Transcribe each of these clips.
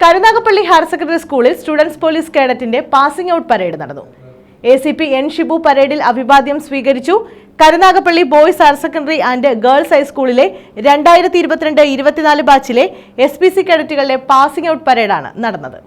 Karunagappally higher secondary സ്കൂളിൽ students police കേഡറ്റിന്റെ passing out parade നടന്നു. A C P N Shibu പരേഡിൽ അഭിവാദ്യം സ്വീകരിച്ചു. Karunagappally boys higher secondary and girls ഹൈസ്കൂളിലെ രണ്ടായിരത്തി ഇരുപത്തിരണ്ട് ഇരുപത്തിനാല് ബാച്ചിലെ എസ് പി സി കേഡറ്റുകളുടെ പാസിംഗ് ഔട്ട് പരേഡാണ് നടന്നത്.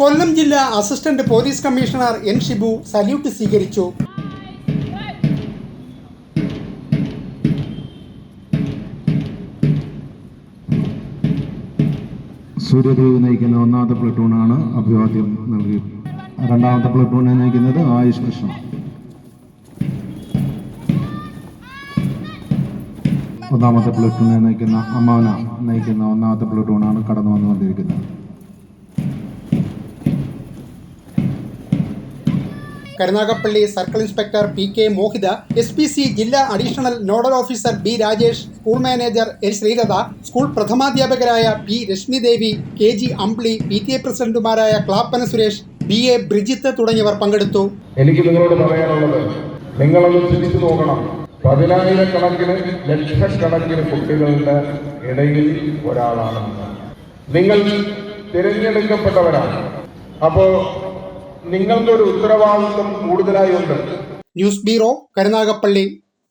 കൊല്ലം ജില്ലാ assistant police commissioner N Shibu salute സ്വീകരിച്ചു. സൂര്യദേവ് നയിക്കുന്ന ഒന്നാമത്തെ പ്ലട്ടൂണാണ് അഭിവാദ്യം നൽകി രണ്ടാമത്തെ പ്ലട്ടൂണെ നയിക്കുന്നത് ആയുഷ് കൃഷ്ണ. ഒന്നാമത്തെ പ്ലട്ടൂണെ നയിക്കുന്ന അമാന നയിക്കുന്ന ഒന്നാമത്തെ പ്ലട്ടൂണാണ് കടന്നു വന്നുകൊണ്ടിരിക്കുന്നത് Karunagappally circle inspector P K Mohitha S P C ജില്ലാ additional nodal officer B Rajesh school manager L Sreelatha school പ്രഥമാധ്യാപകരായ P Reshmi Devi K G Ambili P T A പ്രസിഡന്റുമാരായ ക്ലാപ്പന സുരേഷ് ബി എ ബ്രിജിത്ത് തുടങ്ങിയവർ പങ്കെടുത്തു. എനിക്ക് നിങ്ങളോട് പറയാനുള്ളത് നിങ്ങളൊന്ന് ചിന്തിച്ചു നോക്കണം. പതിനായിരക്കണക്കിന് ലക്ഷക്കണക്കിന് കുട്ടികളുടെ ഇടയിൽ ഒരാളാണ് നിങ്ങൾ തിരഞ്ഞെടുക്കപ്പെട്ടവരാണ്. അപ്പോ നിങ്ങൾക്കൊരു ഉത്തരവാദിത്വം കൂടുതലായി ഉണ്ട്. News bureau Karunagappally.